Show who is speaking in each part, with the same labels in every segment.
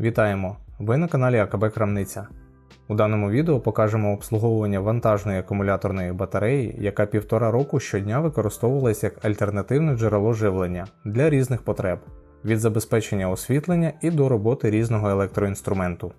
Speaker 1: Вітаємо! Ви на каналі АКБ Крамниця. У даному відео покажемо обслуговування вантажної акумуляторної батареї, яка півтора року щодня використовувалась як альтернативне джерело живлення для різних потреб від забезпечення освітлення і до роботи різного електроінструменту.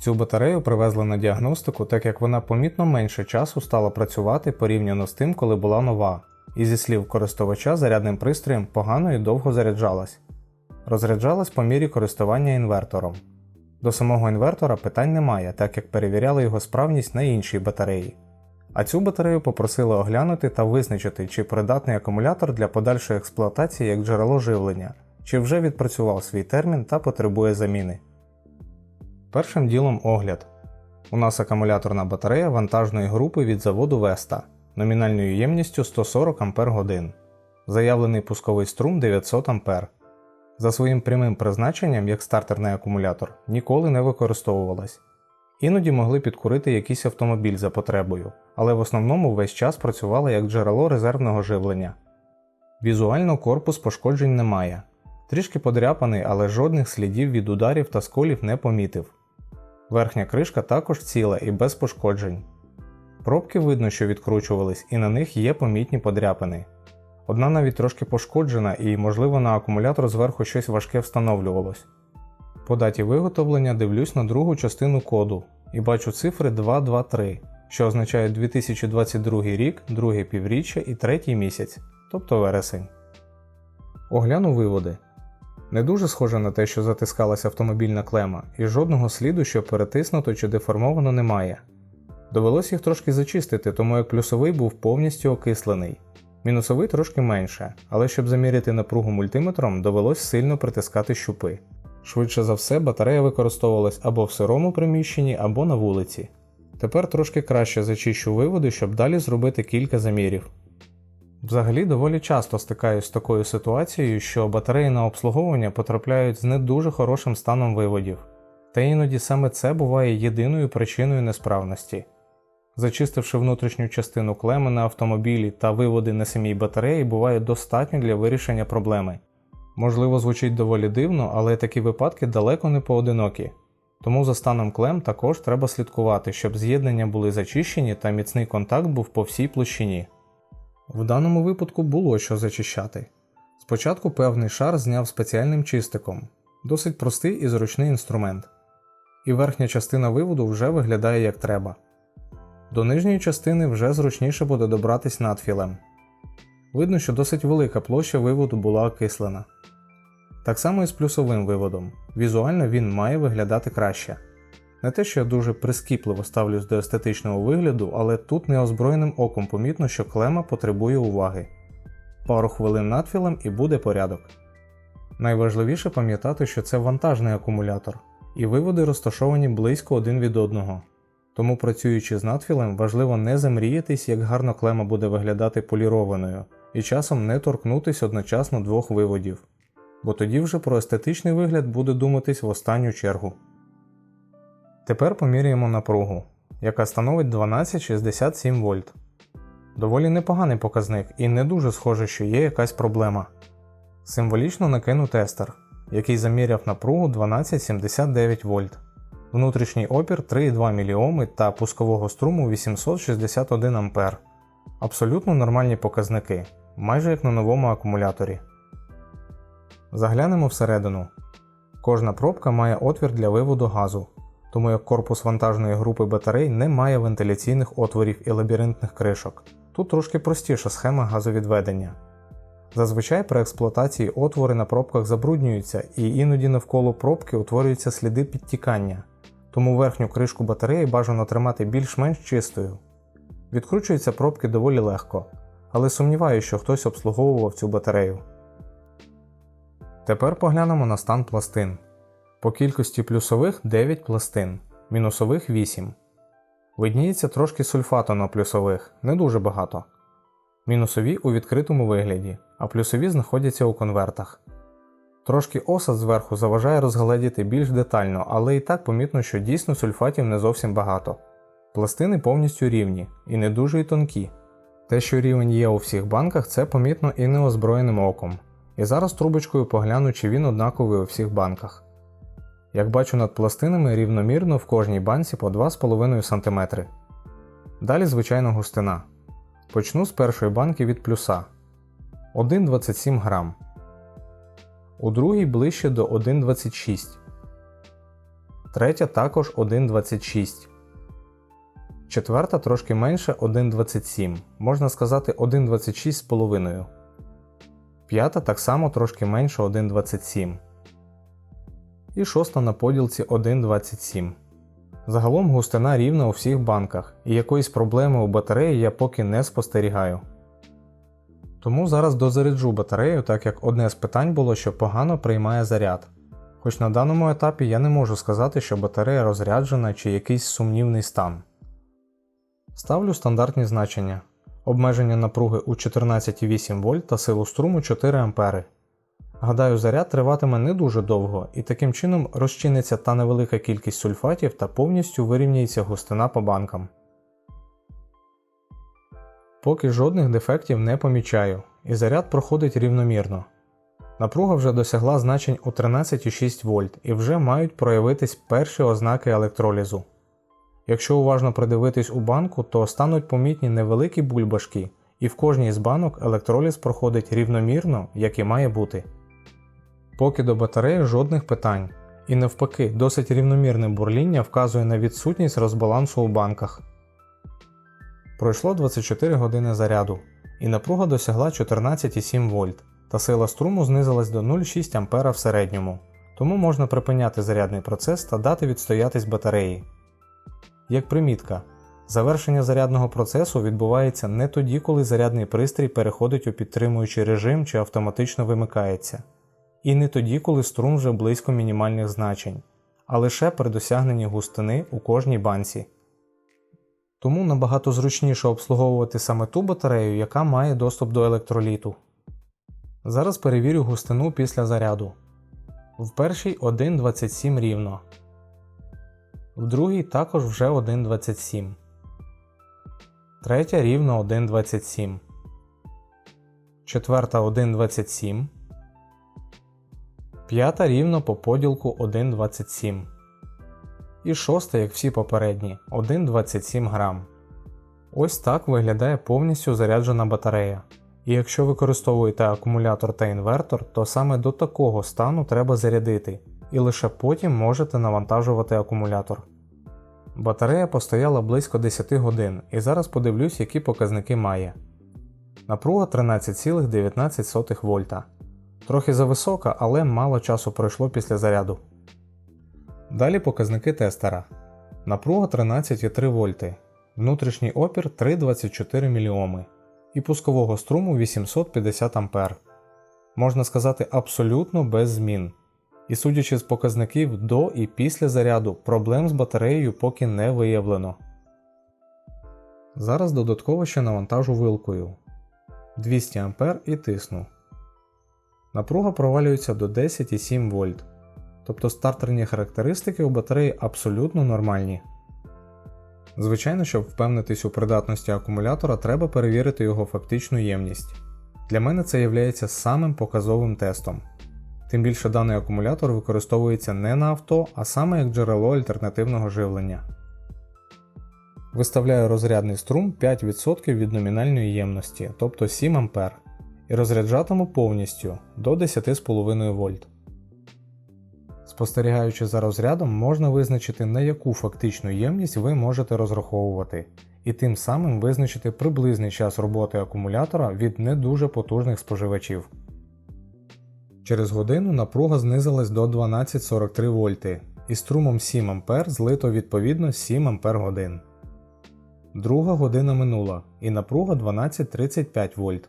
Speaker 1: Цю батарею привезли на діагностику, так як вона помітно менше часу стала працювати порівняно з тим, коли була нова, і зі слів користувача зарядним пристроєм погано і довго заряджалась. Розряджалась по мірі користування інвертором. До самого інвертора питань немає, так як перевіряли його справність на іншій батареї. А цю батарею попросили оглянути та визначити, чи придатний акумулятор для подальшої експлуатації як джерело живлення, чи вже відпрацював свій термін та потребує заміни. Першим ділом огляд. У нас акумуляторна батарея вантажної групи від заводу Vesta номінальною ємністю 140 Ах. Заявлений пусковий струм 900 А. За своїм прямим призначенням, як стартерний акумулятор, ніколи не використовувалась. Іноді могли підкурити якийсь автомобіль за потребою, але в основному весь час працювала як джерело резервного живлення. Візуально корпус пошкоджень немає. Трішки подряпаний, але жодних слідів від ударів та сколів не помітив. Верхня кришка також ціла і без пошкоджень. Пробки видно, що відкручувались, і на них є помітні подряпини. Одна навіть трошки пошкоджена і, можливо, на акумулятор зверху щось важке встановлювалось. По даті виготовлення дивлюсь на другу частину коду і бачу цифри 223, що означає 2022 рік, друге півріччя і третій місяць, тобто вересень. Огляну виводи. Не дуже схоже на те, що затискалася автомобільна клема, і жодного сліду, що перетиснуто чи деформовано немає. Довелось їх трошки зачистити, тому як плюсовий був повністю окислений. Мінусовий трошки менше, але щоб заміряти напругу мультиметром, довелось сильно притискати щупи. Швидше за все, батарея використовувалась або в сирому приміщенні, або на вулиці. Тепер трошки краще зачищу виводи, щоб далі зробити кілька замірів. Взагалі доволі часто стикаюсь з такою ситуацією, що батареї на обслуговування потрапляють з не дуже хорошим станом виводів, та іноді саме це буває єдиною причиною несправності. Зачистивши внутрішню частину клеми на автомобілі та виводи на самій батареї буває достатньо для вирішення проблеми. Можливо, звучить доволі дивно, але такі випадки далеко не поодинокі. Тому за станом клем також треба слідкувати, щоб з'єднання були зачищені та міцний контакт був по всій площині. В даному випадку було що зачищати. Спочатку певний шар зняв спеціальним чистиком, досить простий і зручний інструмент. І верхня частина виводу вже виглядає як треба. До нижньої частини вже зручніше буде добратись надфілем. Видно, що досить велика площа виводу була окислена. Так само і з плюсовим виводом. Візуально він має виглядати краще. Не те, що я дуже прискіпливо ставлюсь до естетичного вигляду, але тут неозброєним оком помітно, що клема потребує уваги. Пару хвилин надфілем і буде порядок. Найважливіше пам'ятати, що це вантажний акумулятор, і виводи розташовані близько один від одного. Тому працюючи з надфілем, важливо не замріятись, як гарно клема буде виглядати полірованою, і часом не торкнутись одночасно двох виводів, бо тоді вже про естетичний вигляд буде думатись в останню чергу. Тепер поміряємо напругу, яка становить 1267 вольт. Доволі непоганий показник і не дуже схоже, що є якась проблема. Символічно накину тестер, який заміряв напругу 1279 вольт внутрішній опір 3,2 мОм та пускового струму 861 А. Абсолютно нормальні показники, майже як на новому акумуляторі. Заглянемо всередину. Кожна пробка має отвір для виводу газу, тому як корпус вантажної групи батарей не має вентиляційних отворів і лабіринтних кришок. Тут трошки простіша схема газовідведення. Зазвичай при експлуатації отвори на пробках забруднюються і іноді навколо пробки утворюються сліди підтікання тому верхню кришку батареї бажано тримати більш-менш чистою. Відкручуються пробки доволі легко, але сумніваюся, що хтось обслуговував цю батарею. Тепер поглянемо на стан пластин. По кількості плюсових 9 пластин, мінусових 8. Видніється трошки сульфату на плюсових, не дуже багато. Мінусові у відкритому вигляді, а плюсові знаходяться у конвертах. Трошки осад зверху заважає розгледіти більш детально, але і так помітно, що дійсно сульфатів не зовсім багато. Пластини повністю рівні і не дуже й тонкі. Те, що рівень є у всіх банках, це помітно і неозброєним оком. І зараз трубочкою погляну, чи він однаковий у всіх банках. Як бачу над пластинами рівномірно в кожній банці по 2,5 см. Далі звичайна густина. Почну з першої банки від плюса 1,27 грам. У другій ближче до 1,26. Третя також 1,26. Четверта трошки менше 1,27. Можна сказати 1,26,5. П'ята так само трошки менше 1,27. І шоста на поділці 1,27. Загалом густина рівна у всіх банках, і якоїсь проблеми у батареї я поки не спостерігаю. Тому зараз дозаряджу батарею, так як одне з питань було, що погано приймає заряд. Хоч на даному етапі я не можу сказати, що батарея розряджена чи якийсь сумнівний стан. Ставлю стандартні значення. Обмеження напруги у 14,8 В та силу струму 4 А. Гадаю, заряд триватиме не дуже довго і таким чином розчиниться та невелика кількість сульфатів та повністю вирівняється густина по банкам. Поки жодних дефектів не помічаю, і заряд проходить рівномірно. Напруга вже досягла значень у 13,6 вольт і вже мають проявитись перші ознаки електролізу. Якщо уважно придивитись у банку, то стануть помітні невеликі бульбашки, і в кожній з банок електроліз проходить рівномірно, як і має бути. Поки до батареї жодних питань, і навпаки, досить рівномірне бурління вказує на відсутність розбалансу у банках. Пройшло 24 години заряду, і напруга досягла 14,7 вольт, та сила струму знизилась до 0,6 А в середньому, тому можна припиняти зарядний процес та дати відстоятись батареї. Як примітка, завершення зарядного процесу відбувається не тоді, коли зарядний пристрій переходить у підтримуючий режим чи автоматично вимикається, і не тоді, коли струм вже близько мінімальних значень, а лише при досягненні густини у кожній банці. Тому набагато зручніше обслуговувати саме ту батарею, яка має доступ до електроліту. Зараз перевірю густину після заряду. В першій 1,27 рівно. В другій також вже 1,27. Третя рівно 1,27. Четверта 1,27. П'ята рівно по поділку 1,27. І шоста, як всі попередні, 1,27 грам. Ось так виглядає повністю заряджена батарея. І якщо використовуєте акумулятор та інвертор, то саме до такого стану треба зарядити, і лише потім можете навантажувати акумулятор. Батарея постояла близько 10 годин, і зараз подивлюсь, які показники має. Напруга 13,19 вольта. Трохи зависока, але мало часу пройшло після заряду. Далі показники тестера. Напруга 13,3 вольти, внутрішній опір 3,24 мОм і пускового струму 850 А. Можна сказати, абсолютно без змін. І судячи з показників до і після заряду, проблем з батареєю поки не виявлено. Зараз додатково ще навантажу вилкою 200 А і тисну. Напруга провалюється до 10,7 вольт. Тобто стартерні характеристики у батареї абсолютно нормальні. Звичайно, щоб впевнитись у придатності акумулятора, треба перевірити його фактичну ємність. Для мене це є самим показовим тестом. Тим більше даний акумулятор використовується не на авто, а саме як джерело альтернативного живлення. Виставляю розрядний струм 5% від номінальної ємності, тобто 7 А, і розряджатиму повністю до 10,5 вольт. Спостерігаючи за розрядом, можна визначити, на яку фактичну ємність ви можете розраховувати, і тим самим визначити приблизний час роботи акумулятора від не дуже потужних споживачів. Через годину напруга знизилась до 1243 вольти і струмом 7 А злито відповідно 7 А годин. Друга година минула і напруга 1235 вольт.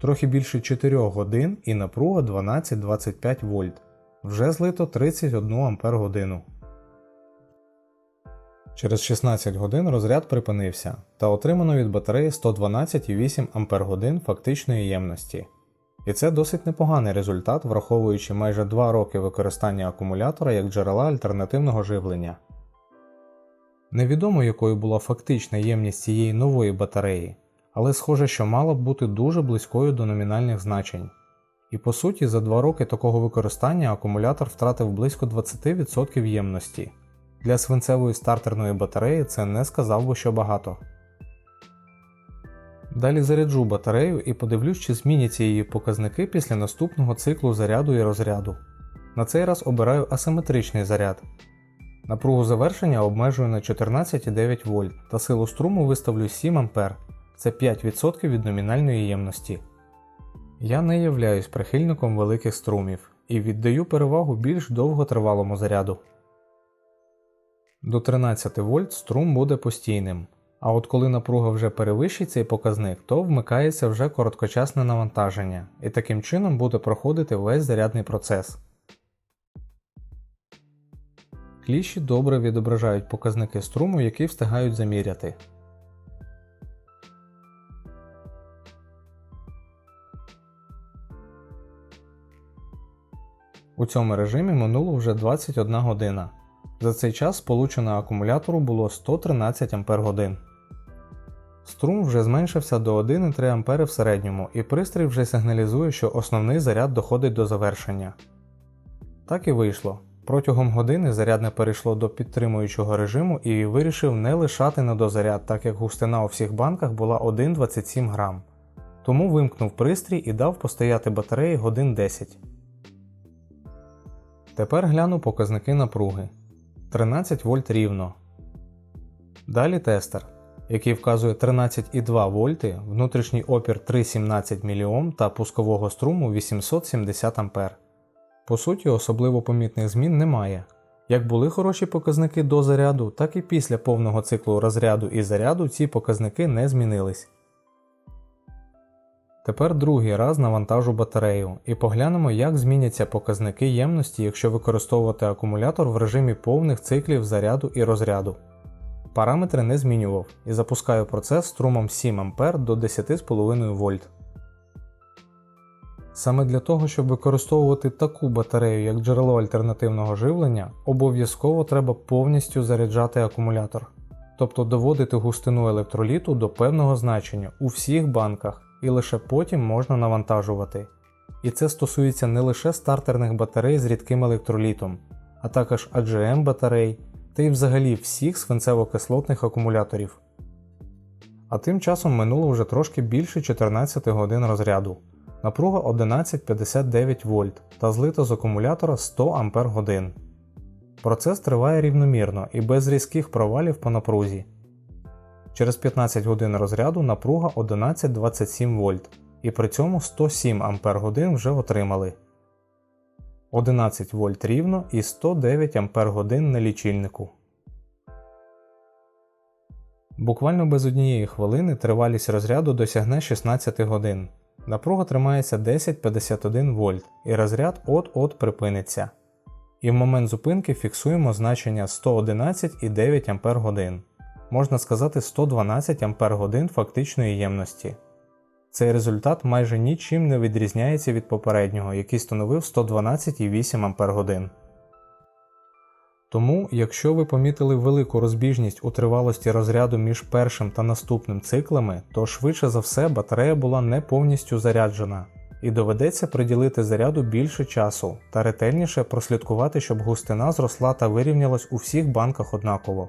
Speaker 1: Трохи більше 4 годин і напруга 1225 вольт. Вже злито 31 Ампер годину. Через 16 годин розряд припинився та отримано від батареї 112,8 Ампер годин фактичної ємності. І це досить непоганий результат, враховуючи майже 2 роки використання акумулятора як джерела альтернативного живлення. Невідомо, якою була фактична ємність цієї нової батареї, але схоже, що мала б бути дуже близькою до номінальних значень. І по суті, за 2 роки такого використання акумулятор втратив близько 20% ємності. Для свинцевої стартерної батареї це не сказав би що багато. Далі заряджу батарею і подивлюсь, чи зміняться її показники після наступного циклу заряду і розряду. На цей раз обираю асиметричний заряд. Напругу завершення обмежую на 14,9 В та силу струму виставлю 7 А. Це 5% від номінальної ємності. Я не являюсь прихильником великих струмів і віддаю перевагу більш довготривалому заряду. До 13 вольт струм буде постійним. А от коли напруга вже перевищить цей показник, то вмикається вже короткочасне навантаження, і таким чином буде проходити весь зарядний процес. Кліші добре відображають показники струму, які встигають заміряти. У цьому режимі минуло вже 21 година. За цей час сполучено акумулятору було 113 Ах. Струм вже зменшився до 1,3 А в середньому, і пристрій вже сигналізує, що основний заряд доходить до завершення. Так і вийшло. Протягом години зарядне перейшло до підтримуючого режиму і вирішив не лишати на дозаряд, так як густина у всіх банках була 1,27 грам. Тому вимкнув пристрій і дав постояти батареї годин 10. Тепер гляну показники напруги. 13 вольт рівно. Далі тестер, який вказує 13,2 вольти, внутрішній опір 317 мОм та пускового струму 870 А. По суті, особливо помітних змін немає. Як були хороші показники до заряду, так і після повного циклу розряду і заряду ці показники не змінились. Тепер другий раз навантажу батарею і поглянемо, як зміняться показники ємності, якщо використовувати акумулятор в режимі повних циклів заряду і розряду. Параметри не змінював і запускаю процес струмом 7 А до 10,5 В. Саме для того, щоб використовувати таку батарею як джерело альтернативного живлення, обов'язково треба повністю заряджати акумулятор, тобто доводити густину електроліту до певного значення у всіх банках і лише потім можна навантажувати. І це стосується не лише стартерних батарей з рідким електролітом, а також AGM батарей та й взагалі всіх свинцево-кислотних акумуляторів. А тим часом минуло вже трошки більше 14 годин розряду. Напруга 1159 вольт та злито з акумулятора 100 Ах. Процес триває рівномірно і без різких провалів по напрузі. Через 15 годин розряду напруга 1127 вольт і при цьому 107 Ах вже отримали. 11 вольт рівно і 109 Ах на лічильнику. Буквально без однієї хвилини тривалість розряду досягне 16 годин. Напруга тримається 1051 вольт і розряд от-от припиниться. І в момент зупинки фіксуємо значення 111,9 Ах. Можна сказати 112 Ах фактичної ємності. Цей результат майже нічим не відрізняється від попереднього, який становив 112,8 Ах. Тому, якщо ви помітили велику розбіжність у тривалості розряду між першим та наступним циклами, то швидше за все батарея була не повністю заряджена, і доведеться приділити заряду більше часу та ретельніше прослідкувати, щоб густина зросла та вирівнялась у всіх банках однаково.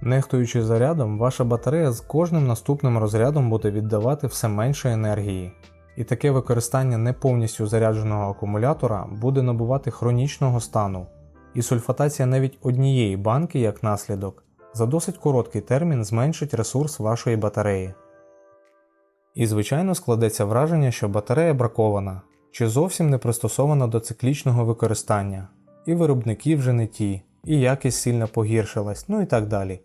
Speaker 1: Нехтуючи зарядом, ваша батарея з кожним наступним розрядом буде віддавати все менше енергії, і таке використання не повністю зарядженого акумулятора буде набувати хронічного стану, і сульфатація навіть однієї банки як наслідок за досить короткий термін зменшить ресурс вашої батареї. І, звичайно, складеться враження, що батарея бракована чи зовсім не пристосована до циклічного використання, і виробники вже не ті, і якість сильно погіршилась, ну і так далі.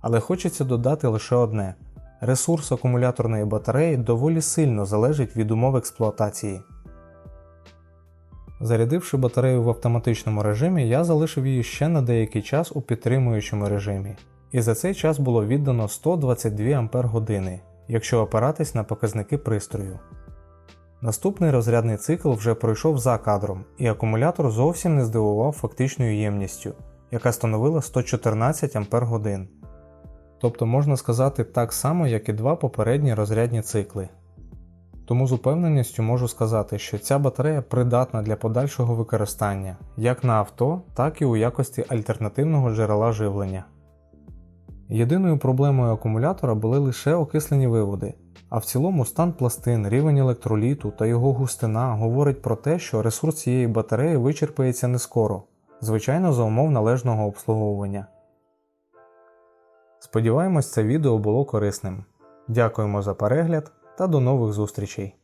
Speaker 1: Але хочеться додати лише одне. Ресурс акумуляторної батареї доволі сильно залежить від умов експлуатації. Зарядивши батарею в автоматичному режимі, я залишив її ще на деякий час у підтримуючому режимі, і за цей час було віддано 122 Ах, якщо опиратись на показники пристрою. Наступний розрядний цикл вже пройшов за кадром, і акумулятор зовсім не здивував фактичною ємністю, яка становила 114 Ах. Тобто можна сказати так само, як і два попередні розрядні цикли. Тому з упевненістю можу сказати, що ця батарея придатна для подальшого використання як на авто, так і у якості альтернативного джерела живлення. Єдиною проблемою акумулятора були лише окислені виводи, а в цілому стан пластин, рівень електроліту та його густина говорить про те, що ресурс цієї батареї вичерпається не скоро, звичайно за умов належного обслуговування. Сподіваємось, це відео було корисним. Дякуємо за перегляд та до нових зустрічей!